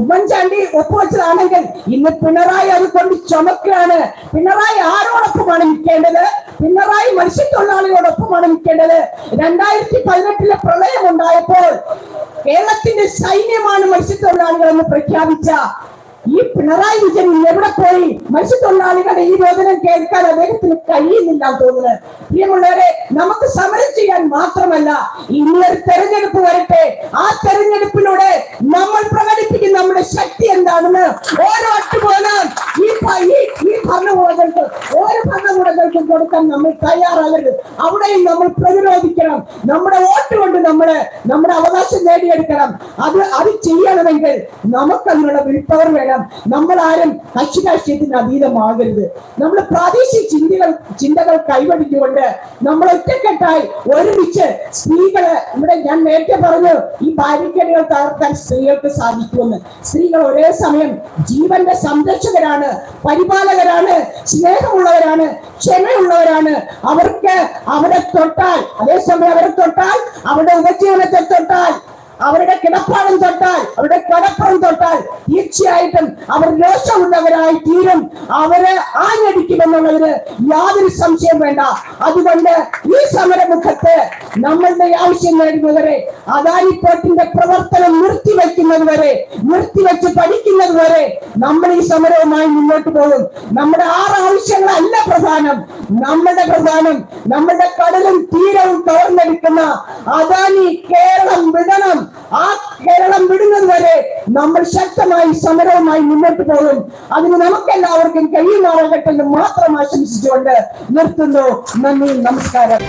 ഉമ്മൻചാണ്ടി ഒപ്പുവെച്ചതാണെങ്കിൽ ഇന്ന് പിണറായി അത് കൊണ്ട് ചുമക്കുകയാണ്. പിണറായി ആരോടൊപ്പമാണ് നിൽക്കേണ്ടത്? പിണറായി മത്സ്യത്തൊഴിലാളികളോടൊപ്പമാണ് നിൽക്കേണ്ടത്? രണ്ടായിരത്തി പതിനെട്ടിലെ പ്രളയം ഉണ്ടായപ്പോൾ കേരളത്തിന്റെ സൈന്യമാണ് മത്സ്യത്തൊഴിലാളികൾ എന്ന് പ്രഖ്യാപിച്ച ഈ പിണറായി വിജയൻ എവിടെ പോയി? മത്സ്യത്തൊഴിലാളികളുടെ ഈ രോദനം കേൾക്കാൻ അദ്ദേഹത്തിന് കഴിയുന്നില്ല തോന്നുന്നത് പ്രിയമുള്ളവരെ നമുക്ക് സമരം ചെയ്യാൻ മാത്രമല്ല ഇന്നൊരു തെരഞ്ഞെടുപ്പ് വരട്ടെ. ആ തെരഞ്ഞെടുപ്പിലൂടെ നമ്മൾ ശക്തി ഓരോ പോയാൽ ഈ ഭരണകൂടങ്ങൾക്ക് ഓരോ ഭരണകൂടങ്ങൾക്കും കൊടുക്കാൻ നമ്മൾ തയ്യാറാകരുത്. അവിടെയും നമ്മൾ പ്രതിരോധിക്കണം. നമ്മുടെ വോട്ട് കൊണ്ട് നമ്മൾ നമ്മുടെ അവകാശം നേടിയെടുക്കണം. അത് അത് ചെയ്യണമെങ്കിൽ നമുക്കതിനുള്ള വിൽപ്പവർ വേണം. നമ്മൾ ആരും കക്ഷി രാഷ്ട്രീയത്തിന് അതീതമാകരുത്. നമ്മൾ പ്രാദേശിക ചിന്തകൾ ചിന്തകൾ കൈവടിച്ചുകൊണ്ട് നമ്മൾ ഒറ്റക്കെട്ടായി ഒരുമിച്ച് സ്ത്രീകളെ ഇവിടെ ഞാൻ നേരത്തെ പറഞ്ഞു ഈ ബാരിക്കേഡുകൾ തകർക്കാൻ സ്ത്രീകൾക്ക് സാധിക്കുമെന്ന്. സ്ത്രീകൾ ഒരേ സമയം ജീവന്റെ സംരക്ഷകരാണ് പരിപാലകരാണ്. സ്നേഹമുള്ളവരാണ്. ക്ഷമയുള്ളവരാണ്. അവർക്ക് അവരെ തൊട്ടാൽ അതേസമയം അവരെ തൊട്ടാൽ അവരുടെ ഉപജീവനത്തെ തൊട്ടാൽ അവരുടെ കിടപ്പാടം തൊട്ടാൽ അവരുടെ കടപ്പുറം തൊട്ടാൽ തീർച്ചയായിട്ടും അവർ രോഷമുള്ളവരായി തീരും. അവരെ ആഞ്ഞടിക്കുമെന്നുള്ളതിന് യാതൊരു സംശയം വേണ്ട. അതുകൊണ്ട് ഈ സമരമുഖത്ത് നമ്മളുടെ ആവശ്യം നേടുന്നവരെ അദാനി പ്രവർത്തനം നിർത്തിവെക്കുന്നത് വരെ നിർത്തിവെച്ച് പഠിക്കുന്നത് വരെ നമ്മൾ ഈ സമരവുമായി മുന്നോട്ട് പോകും. നമ്മുടെ ആറ് ആവശ്യങ്ങളല്ല പ്രധാനം. നമ്മുടെ പ്രധാനം നമ്മുടെ കടലും തീരവും കവർന്നെടുക്കുന്ന അദാനി കേരളം വിടണം. ആ കേരളം വിടുന്നത് വരെ നമ്മൾ ശക്തമായി സമരവുമായി മുന്നോട്ട് പോകും. അതിന് നമുക്കെല്ലാവർക്കും കഴിയുമാറാകട്ടെ എന്ന് മാത്രം ആശംസിച്ചുകൊണ്ട് നിർത്തുന്നു. നന്ദി നമസ്കാരം.